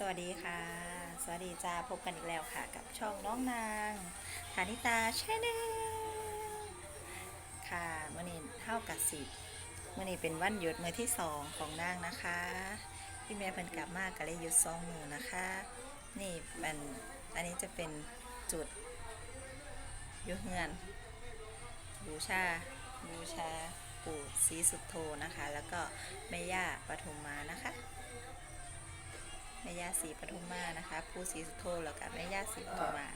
สวัสดีค่ะ สวัสดีจ้าพบกันอีกแล้วค่ะ กับช่องน้องนางฐานิตาชแนลค่ะมื่อนี้เท่ากับสิบมื่อนี้เป็นวันหยุดมือที่สองของนางนะคะพี่แม่เพิ่นกลับมากก็เลยหยุดสองมือนะคะ นี่เป็นอันนี้จะเป็นจุดยุเฮือนบูชาบูชาปู่ศรีสุดโธนะคะ แล้วก็แม่ย่าปฐุมมานะคะ แม่ย่าศรีปทุมมานะคะผู้ศรีสุโธแล้วกับแม่ย่าศรีปทุมมา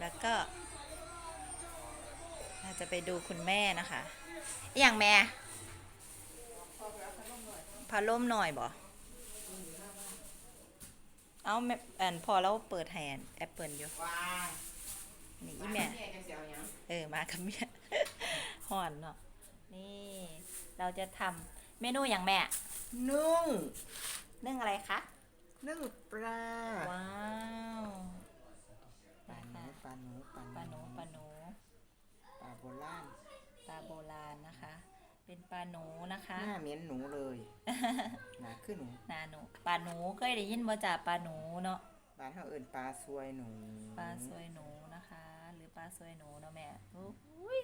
แล้วก็เราจะไปดูคุณแม่นะคะอหย่างแม่พาล่มหน่อยบ่เอาแม่อันพอแล้วเปิดแฮนแอปเปิลอยู่ว้านี่อีอีแม่แม่จะเสียวหยังเออมากับเมียห่อนเนาะนี่เราจะทำ เมนูอย่างแม่นุ่ง นึ่งอะไรคะ นึ่งปลาว้าวปลาหนูปลาหนูปลาปลาหนูปลาหนูปลาโบราณปลาโบราณนะคะ เป็นปลาหนูนะคะ หน้าเหม็นหนูเลยหนาขึ้นหนูนาหนูปลาหนูเคยได้ยินบ่จ่าปลาหนูเนาะบ้านเขาเอื่นปลาซวยหนู ปลาสวยหนูนะคะ หรือปลาสวยหนูเนาะแม่อุ้ย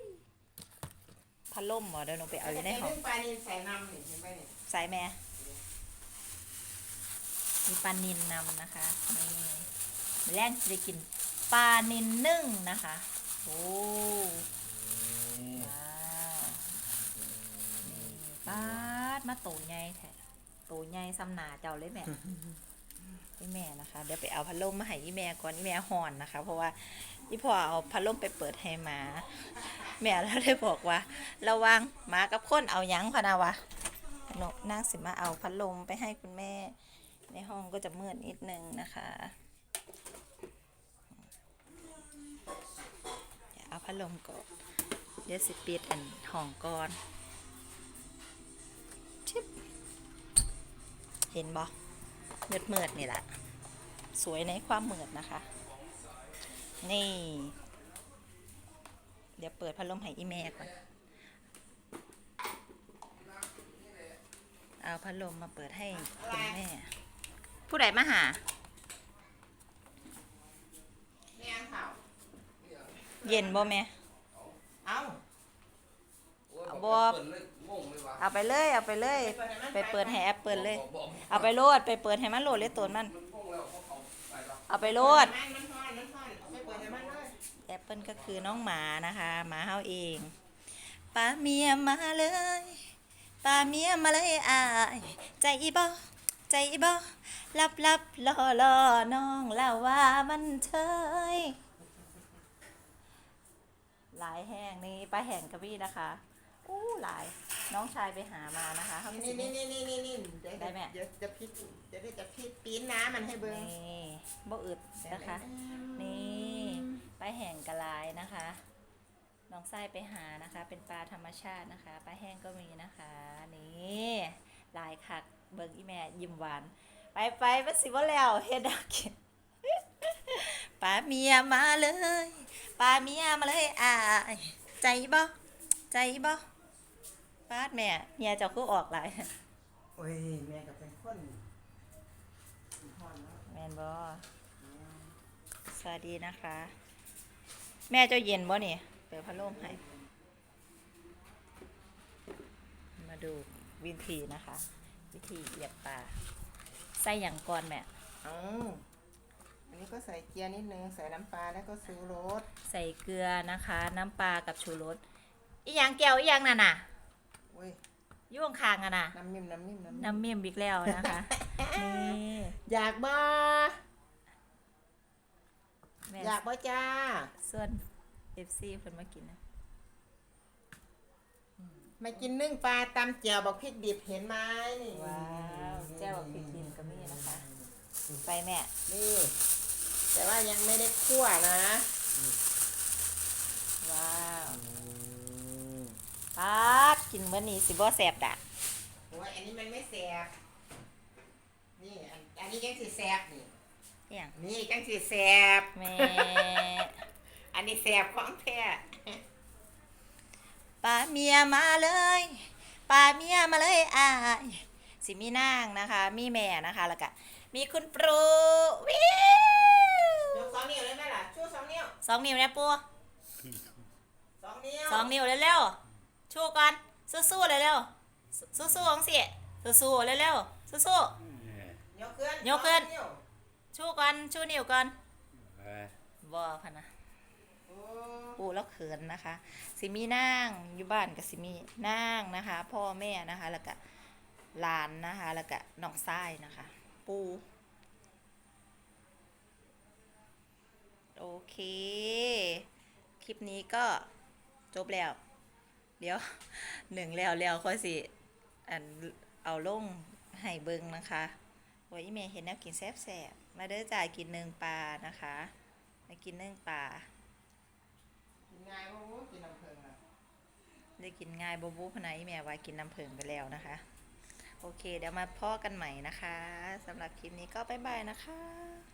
พัดลมเหรอเดี๋ยวหนูไปเอาอยู่ในห้องนึ่งปลานี่ใส่น้ำนี่เห็นไหมเนี่ยใส่แม่มีปลานินนำนะคะนี่แรงจะได้กินปลานินนึ่งนะคะโอ้ว้าวนี่ปาดมาโตใหญ่แท้โตใหญ่ซ้ำหนาเจ้าเลยแม่ พี่แม่นะคะ เดี๋ยวไปเอาพัดลมมาให้อีแม่ก่อนอีแม่ห่อนนะคะ เพราะว่าอีพ่อเอาพัดลมไปเปิดให้หมา แม่แล้วเลยบอกว่า ระวังหมากับคนเอายั้งพะนาวะนูนั่งสิมาเอาพัดลมไปให้คุณแม่ ในห้องก็จะมืดนิดนึงนะคะเอาพัดลมก่อนเดี๋ยวสิปิดอันห้องก่อนชิบเห็นบ่ เมืดเมืดๆนี่แหละ สวยในความมืดนะคะ นี่ เดี๋ยวเปิดพัดลมให้อีแม่ก่อน เอาพัดลมมาเปิดให้คุณแม่ ผู้ใดมาหาแม่ข่าวเย็นบ่แม่ เอ้าเอาบ่ เอาไปเลยเอาไปเลย ไปเปิดให้แอปเปิลเลย เอาไปโหลดไปเปิดให้มันโหลดเลยตัวมัน เอาไปโหลดมันมันทอนมันทอนเอาไปเปิดให้มันเลยแอปเปิลก็คือน้องหมานะคะหมาเฮาเองป้าเมียมาเลยป้าเมียมาเลยอายใจบ่ใจบ่ลับลับรอรอน้องเล่าว่ามันเชยหลายแห้งนี่ป้าแห่งกระบี่นะคะอู้หลาย น้องชายไปหามานะคะเขานี่นี่นี่นี่นี่นี่เดี๋ยวได้แม่เดี๋ยวจะพลิกเดี๋ยวจะพลิกปีนน้ำมันให้เบิ้งนี่บ่อึดนะคะ นี่ปลาแห้งกระลายนะคะน้องไส้ไปหานะคะ เป็นปลาธรรมชาตินะคะปลาแห้งก็มีนะคะนี่ลายคักเบิงอีแม่ยิ้มหวาน ไปไปมาสิว่าแล้วเฮ็ดดอกกินปลาเมียมาเลยปลาเมียมาเลยอ่ายใจบ่ใจบ่ ปาดแม่เมียเจ้าคือออกหลายโอ้ยแม่ก็เป็นคนทอนเนาะแม่นบ่สวัสดีนะคะ แม่เจ้าเย็นบ่นี่เปิดพัดลมให้ มาดูวิธีนะคะ วิธีเหยียบปลาใส่อย่างก่อนแม่เอาอันนี้ก็ใส่เกียร์นิดนึง ใส่น้ำปลาแล้วก็ซูรส ใส่เกลือนะคะ น้ำปลากับชูรสอีหยังแก้วอีหยังน่ะน่ะอุ้ย อยู่ข้างๆอะน่ะน้ำมิ่มน้ำมิ่มน้ำมิ่มน้ำเมี่ยมบิ๊กแล้วนะคะนี่อยากบ่แม่อยากบ่จ้าส่วน FC เพิ่นมากินนะมากินนึ่งปลาตำเจียวบอกพริกดิบเห็นไหมนี่ว้าวแจ้วพริกดินก็มีนะคะ ไปแม่ นี่ แต่ว่ายังไม่ได้คั่วนะ ว้าว ปาดกินมื้อนี้สิบ่แสบดักโอ้ยอันนี้มันไม่แสบ นี่อันอันนี้จังสิแสบนี่อหย่างนี่จังสิแสบ แม่ อันนี้แสบของแท้ป้าเมียมาเลยป้าเมียมาเลยอายสิมีนางนะคะ มีแม่นะคะแล้วก็มีคุณปรูวิวยกสองนิ้วเลยไหมล่ะชูสองนิ้วสองนิ้วนะปูสองนิ้วสองนิ้วเร็วๆ ชูก่อนสู้ๆเร็วๆสู้ๆของสิสู้ๆเร็วๆสู้ยกขึ้นยกขึ้นสองวๆชูก่อนชูนิ้วก่อน Eh, บอพะนะโอ้ปูแล้วเขินนะคะสิมีนางอยู่บ้านกับสิมีนางนะคะ พ่อแม่นะคะแล้วก็หลานนะคะแล้วก็น้องทรายนะคะ ปูโอเค คลิปนี้ก็จบแล้ว เดี๋ยวหนึ่งแล้วแล้วค่อยสิอันเอาลงให้เบิงนะคะโอ้ยอีเมย์เห็นแนวกินแซ่บๆมาเด้อจ่ายกินเนืองปลานะคะมากินเนืองปลากินง่ายปะวูกินน้ำผึ้งอะได้กินง่ายบูบูพนัยแม่ไว้กินน้ำผึ้งไปแล้วนะคะ โอเค เดี๋ยวมาพ่อกันใหม่นะคะสำหรับคลิปนี้ก็บ๊ายบายนะคะ